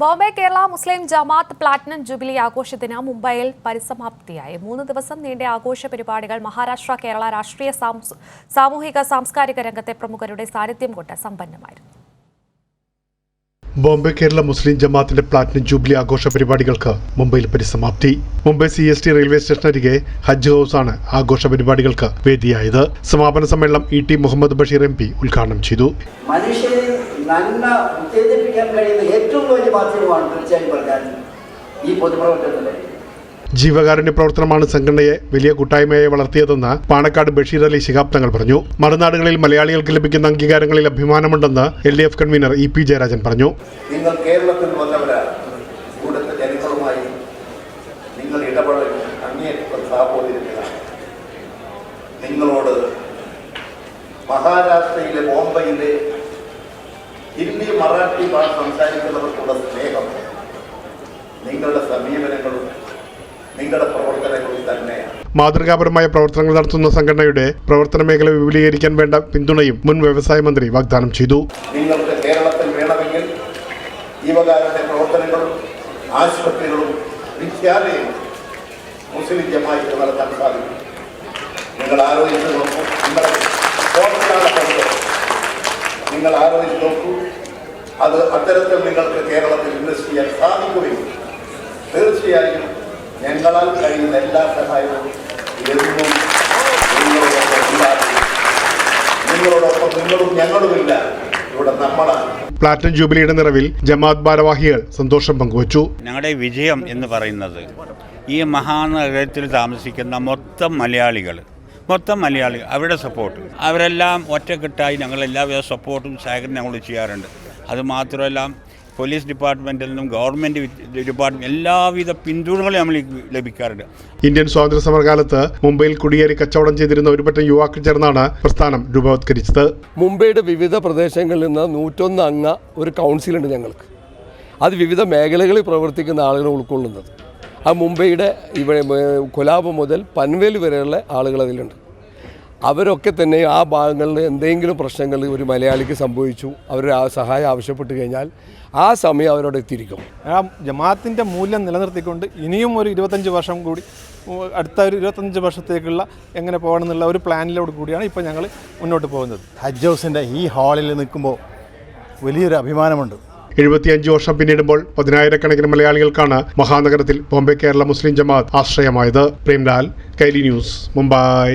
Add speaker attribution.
Speaker 1: ബോംബെ കേരള മുസ്ലിം ജമാഅത്ത് platinum jubilee ആഘോഷത്തിന് മുംബൈയിൽ പരിസമാപ്തിയായി. മൂന്ന് ദിവസം നീണ്ട ആഘോഷ പരിപാടികൾ മഹാരാഷ്ട്ര കേരള രാഷ്ട്രീയ സാമൂഹിക സാംസ്കാരിക രംഗത്തെ പ്രമുഖരുടെ സാന്നിധ്യം കൊണ്ട് സമ്പന്നമായിരുന്നു.
Speaker 2: ബോംബെ കേരള മുസ്ലിം ജമാഅത്തിന്റെ പ്ലാറ്റിനം ജൂബിലി ആഘോഷ പരിപാടികൾക്ക് മുംബൈയിൽ പരിസമാപ്തി. Mumbai C S T railway സ്റ്റേഷനരികെ ഹജ്ജ് ഹൌസാണ് ആഘോഷ പരിപാടികൾക്ക് വേദിയായത്. സമാപന സമ്മേളനം E T Muhammad Basheer M P ഉദ്ഘാടനം ചെയ്തു.
Speaker 3: മനുഷ്യനെ നന്മ ഉത്തേജിപ്പിക്കാൻ കഴിയുന്ന ഏറ്റവും വലിയ ഈ പൊതുപ്രവർത്തനത്തിലെ
Speaker 2: ജീവകാരുണ്യ പ്രവർത്തനമാണ് സംഘടനയെ വലിയ കൂട്ടായ്മയായി വളർത്തിയതെന്ന് പാണക്കാട് ബഷീർ അലി ശിഹാബ് തങ്ങൾ പറഞ്ഞു. മറുനാടുകളിൽ മലയാളികൾക്ക് ലഭിക്കുന്ന അംഗീകാരങ്ങളിൽ അഭിമാനമുണ്ടെന്ന് L D F convener E P Jayarajan പറഞ്ഞു.
Speaker 4: നിങ്ങൾ കേരളത്തിൽ വന്നവരാണ്. ഇവിടുത്തെ ജനങ്ങളുമായി നിങ്ങൾ ഇടപെടൽ അങ്ങേയറ്റം സാഹോദര്യത്തിലാണ് നിങ്ങളോട് മഹാരാഷ്ട്രയിലെ ബോംബെയിലെ ഹിന്ദി മറാഠി ഭാഷ സംസാരിക്കുന്നവർക്കുള്ള സ്നേഹം നിങ്ങളുടെ സമീപനങ്ങളും നിങ്ങളുടെ പ്രവർത്തനങ്ങളും തന്നെയാണ്.
Speaker 2: മാതൃകാപരമായ പ്രവർത്തനങ്ങൾ നടത്തുന്ന സംഘടനയുടെ പ്രവർത്തന മേഖല വിപുലീകരിക്കാൻ വേണ്ട പിന്തുണയും മുൻ വ്യവസായ മന്ത്രി വാഗ്ദാനം ചെയ്തു.
Speaker 4: നിങ്ങൾക്ക് കേരളത്തിൽ വേണമെങ്കിൽ ജീവകാരുണ്യ പ്രവർത്തനങ്ങളും ആശുപത്രികളും വിദ്യാലയവും മുസ്ലിം ജമായിട്ട് നടത്താൻ സാധിക്കും. നിങ്ങൾ ആലോചിച്ച് നോക്കൂ നിങ്ങൾ ആലോചിച്ച് നോക്കൂ അത് അത്തരത്തിൽ നിങ്ങൾക്ക് കേരളത്തിൽ ഇൻവെസ്റ്റ് ചെയ്യാൻ സാധിക്കുകയും തീർച്ചയായും ഞങ്ങളാൽ കഴിയുന്ന എല്ലാ സഹായവും എന്നും നിങ്ങളോടൊപ്പം നിങ്ങളും ഞങ്ങളുമില്ല ഇവിടെ നമ്മളാണ്
Speaker 2: പ്ലാറ്റിനം ജൂബിലിയുടെ നിറവിൽ ജമാഅത്ത് ഭാരവാഹികൾ സന്തോഷം പങ്കുവച്ചു.
Speaker 5: ഞങ്ങളുടെ വിജയം എന്ന് പറയുന്നത് ഈ മഹാനഗരത്തിൽ താമസിക്കുന്ന മൊത്തം മലയാളികൾ മൊത്തം മലയാളികൾ അവരുടെ സപ്പോർട്ട് അവരെല്ലാം ഒറ്റക്കെട്ടായി ഞങ്ങൾ എല്ലാവിധ സപ്പോർട്ടും സഹകരണം ഞങ്ങൾ ചെയ്യാറുണ്ട്. അത് മാത്രമല്ല പോലീസ് ഡിപ്പാർട്ട്മെന്റിൽ നിന്നും ഗവൺമെന്റ് ഡിപ്പാർട്ട്മെന്റ് എല്ലാവിധ പിന്തുണകളും നമ്മൾ ലഭിക്കാറുണ്ട്.
Speaker 2: ഇന്ത്യൻ സ്വാതന്ത്ര്യ സമരകാലത്ത് മുംബൈയിൽ കുടിയേറി കച്ചവടം ചെയ്തിരുന്ന ഒരുപറ്റം യുവാക്കൾ ചേർന്നാണ് പ്രസ്ഥാനം രൂപവത്കരിച്ചത്.
Speaker 6: മുംബൈയുടെ വിവിധ പ്രദേശങ്ങളിൽ നിന്ന് നൂറ്റൊന്ന് അംഗ ഒരു കൗൺസിലുണ്ട് ഞങ്ങൾക്ക്. അത് വിവിധ മേഖലകളിൽ പ്രവർത്തിക്കുന്ന ആളുകൾ ഉൾക്കൊള്ളുന്നത്. ആ മുംബൈയുടെ ഇവിടെ കൊലാബ് മുതൽ പൻവേൽ വരെയുള്ള ആളുകൾ അതിലുണ്ട്. അവരൊക്കെ തന്നെ ആ ഭാഗങ്ങളിൽ എന്തെങ്കിലും പ്രശ്നങ്ങൾ ഒരു മലയാളിക്ക് സംഭവിച്ചു അവർ ആ സഹായം ആവശ്യപ്പെട്ട് കഴിഞ്ഞാൽ ആ സമയം അവരോട് എത്തിയിരിക്കും.
Speaker 7: ആ ജമാഅത്തിന്റെ മൂല്യം നിലനിർത്തിക്കൊണ്ട് ഇനിയും ഒരു ഇരുപത്തഞ്ച് വർഷം കൂടി അടുത്ത ഒരു ഇരുപത്തഞ്ച് വർഷത്തേക്കുള്ള എങ്ങനെ പോകണം എന്നുള്ള ഒരു പ്ലാനിലോട് കൂടിയാണ് ഇപ്പോൾ ഞങ്ങൾ മുന്നോട്ട് പോകുന്നത്.
Speaker 8: ഹജ്ജ് ഹൗസിന്റെ ഈ ഹാളിൽ നിൽക്കുമ്പോൾ വലിയൊരു അഭിമാനമുണ്ട്.
Speaker 2: എഴുപത്തിയഞ്ച് വർഷം പിന്നിടുമ്പോൾ പതിനായിരക്കണക്കിന് മലയാളികൾക്കാണ് മഹാനഗരത്തിൽ ബോംബെ കേരള മുസ്ലിം ജമാഅത്ത് ആശ്രയമായത്. പ്രേംലാൽ കൈലി ന്യൂസ് മുംബൈ.